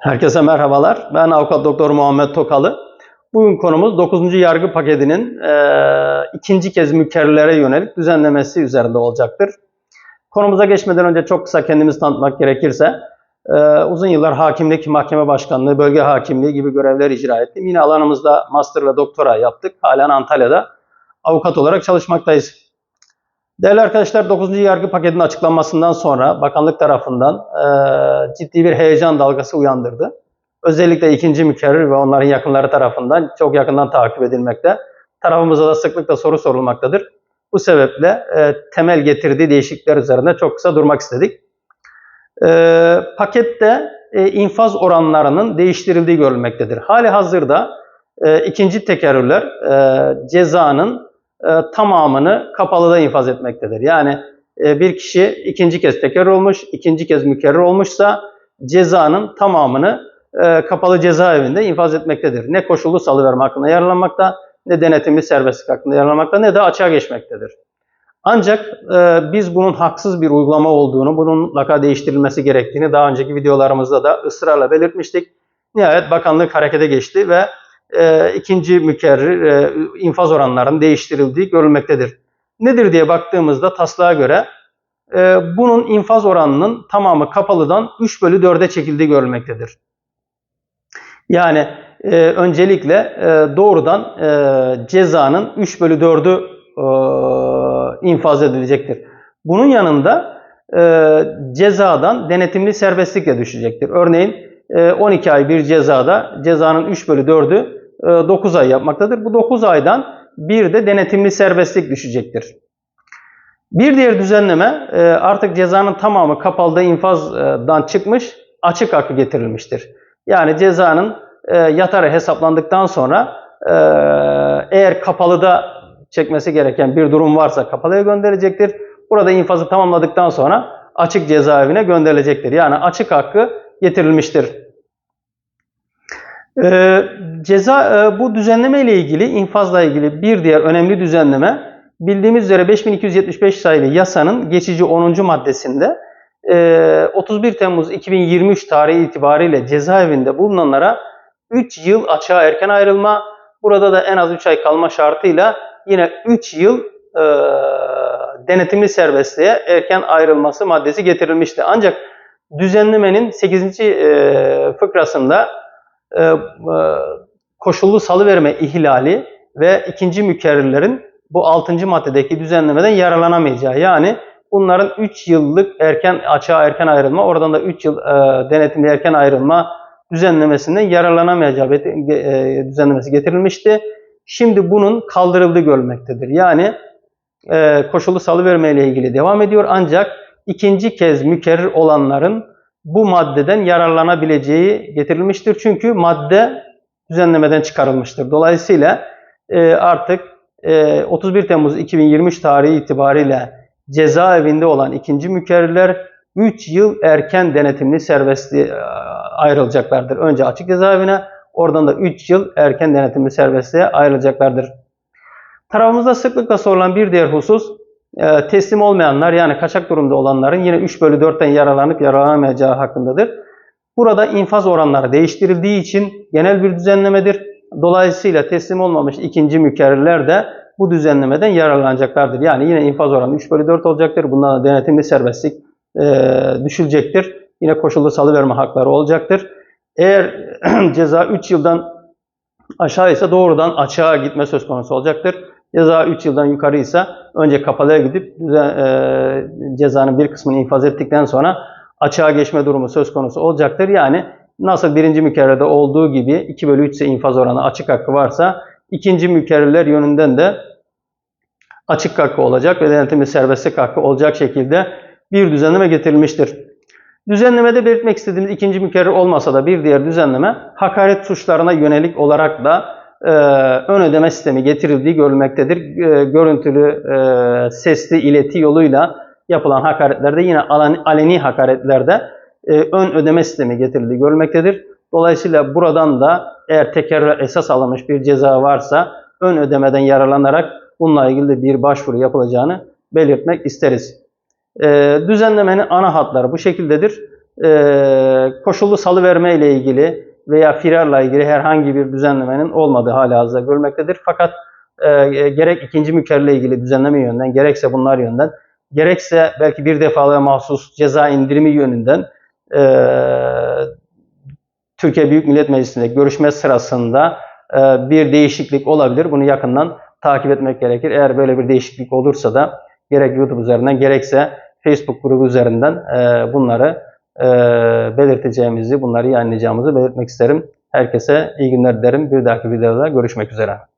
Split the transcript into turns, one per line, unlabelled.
Herkese merhabalar. Ben avukat doktor Muhammed Tokalı. Bugün konumuz 9. yargı paketinin e, ikinci kez mükerrelere yönelik düzenlemesi üzerinde olacaktır. Konumuza geçmeden önce çok kısa kendimizi tanıtmak gerekirse, e, uzun yıllar hakimlik, mahkeme başkanlığı, bölge hakimliği gibi görevler icra ettim. Yine alanımızda master ve doktora yaptık. Halen Antalya'da avukat olarak çalışmaktayız. Değerli arkadaşlar 9. yargı paketinin açıklanmasından sonra bakanlık tarafından e, ciddi bir heyecan dalgası uyandırdı. Özellikle ikinci mükerrer ve onların yakınları tarafından çok yakından takip edilmekte. Tarafımıza da sıklıkla soru sorulmaktadır. Bu sebeple e, temel getirdiği değişiklikler üzerinde çok kısa durmak istedik. E, pakette e, infaz oranlarının değiştirildiği görülmektedir. Hali hazırda e, ikinci tekerrürler e, cezanın tamamını kapalıda infaz etmektedir. Yani e, bir kişi ikinci kez tekerrür olmuş, ikinci kez mükerrer olmuşsa cezanın tamamını e, kapalı cezaevinde infaz etmektedir. Ne koşullu salıverme hakkında yararlanmakta, ne denetimli serbestlik hakkında yararlanmakta, ne de açığa geçmektedir. Ancak e, biz bunun haksız bir uygulama olduğunu, bunun mutlaka değiştirilmesi gerektiğini daha önceki videolarımızda da ısrarla belirtmiştik. Nihayet bakanlık harekete geçti ve e, ikinci mükerrer e, infaz oranlarının değiştirildiği görülmektedir. Nedir diye baktığımızda taslağa göre e, bunun infaz oranının tamamı kapalıdan 3 bölü 4'e çekildiği görülmektedir. Yani e, öncelikle e, doğrudan e, cezanın 3 bölü 4'ü e, infaz edilecektir. Bunun yanında e, cezadan denetimli serbestlikle düşecektir. Örneğin e, 12 ay bir cezada cezanın 3 bölü 4'ü 9 ay yapmaktadır. Bu 9 aydan bir de denetimli serbestlik düşecektir. Bir diğer düzenleme e, artık cezanın tamamı kapalıda infazdan çıkmış, açık hakkı getirilmiştir. Yani cezanın e, yatarı hesaplandıktan sonra e, eğer kapalıda çekmesi gereken bir durum varsa kapalıya gönderilecektir. Burada infazı tamamladıktan sonra açık cezaevine gönderilecektir. Yani açık hakkı getirilmiştir. Ee, ceza e, bu düzenleme ile ilgili infazla ilgili bir diğer önemli düzenleme bildiğimiz üzere 5275 sayılı yasanın geçici 10. maddesinde e, 31 Temmuz 2023 tarihi itibariyle cezaevinde bulunanlara 3 yıl açığa erken ayrılma burada da en az 3 ay kalma şartıyla yine 3 yıl e, denetimli serbestliğe erken ayrılması maddesi getirilmişti. Ancak düzenlemenin 8. E, fıkrasında e, e, koşullu salıverme ihlali ve ikinci mükerrerlerin bu 6. maddedeki düzenlemeden yararlanamayacağı yani bunların 3 yıllık erken açığa erken ayrılma oradan da 3 yıl e, denetimli erken ayrılma düzenlemesinden yararlanamayacağı e, düzenlemesi getirilmişti. Şimdi bunun kaldırıldığı görülmektedir. Yani e, koşullu salıverme ile ilgili devam ediyor ancak ikinci kez mükerrer olanların bu maddeden yararlanabileceği getirilmiştir. Çünkü madde düzenlemeden çıkarılmıştır. Dolayısıyla e, artık e, 31 Temmuz 2023 tarihi itibariyle cezaevinde olan ikinci mükerrerler 3 yıl erken denetimli serbestliğe ayrılacaklardır. Önce açık cezaevine, oradan da 3 yıl erken denetimli serbestliğe ayrılacaklardır. Tarafımızda sıklıkla sorulan bir diğer husus teslim olmayanlar yani kaçak durumda olanların yine 3 bölü 4'ten yararlanıp yararlanamayacağı hakkındadır. Burada infaz oranları değiştirildiği için genel bir düzenlemedir. Dolayısıyla teslim olmamış ikinci mükerrerler de bu düzenlemeden yararlanacaklardır. Yani yine infaz oranı 3 bölü 4 olacaktır. Bundan denetimli serbestlik e, düşülecektir. Yine koşullu salıverme hakları olacaktır. Eğer ceza 3 yıldan aşağı ise doğrudan açığa gitme söz konusu olacaktır. Ceza 3 yıldan yukarıysa önce kapalıya gidip e, cezanın bir kısmını infaz ettikten sonra açığa geçme durumu söz konusu olacaktır. Yani nasıl birinci mükerrerde olduğu gibi 2 bölü 3 ise infaz oranı açık hakkı varsa ikinci mükerrerler yönünden de açık hakkı olacak ve denetimli serbestlik hakkı olacak şekilde bir düzenleme getirilmiştir. Düzenlemede belirtmek istediğimiz ikinci mükerrer olmasa da bir diğer düzenleme hakaret suçlarına yönelik olarak da e, ön ödeme sistemi getirildiği görülmektedir. E, görüntülü, e, sesli ileti yoluyla yapılan hakaretlerde yine aleni, hakaretlerde e, ön ödeme sistemi getirildiği görülmektedir. Dolayısıyla buradan da eğer tekerrür esas alınmış bir ceza varsa ön ödemeden yararlanarak bununla ilgili de bir başvuru yapılacağını belirtmek isteriz. E, düzenlemenin ana hatları bu şekildedir. e, koşullu salıverme ile ilgili veya firarla ilgili herhangi bir düzenlemenin olmadığı halihazırda görülmektedir. Fakat e, gerek ikinci mükerrerle ilgili düzenleme yönünden, gerekse bunlar yönden, gerekse belki bir defalığa mahsus ceza indirimi yönünden e, Türkiye Büyük Millet Meclisi'nde görüşme sırasında e, bir değişiklik olabilir. Bunu yakından takip etmek gerekir. Eğer böyle bir değişiklik olursa da gerek YouTube üzerinden gerekse Facebook grubu üzerinden e, bunları e, belirteceğimizi, bunları yayınlayacağımızı belirtmek isterim. Herkese iyi günler dilerim. Bir dahaki videoda görüşmek üzere.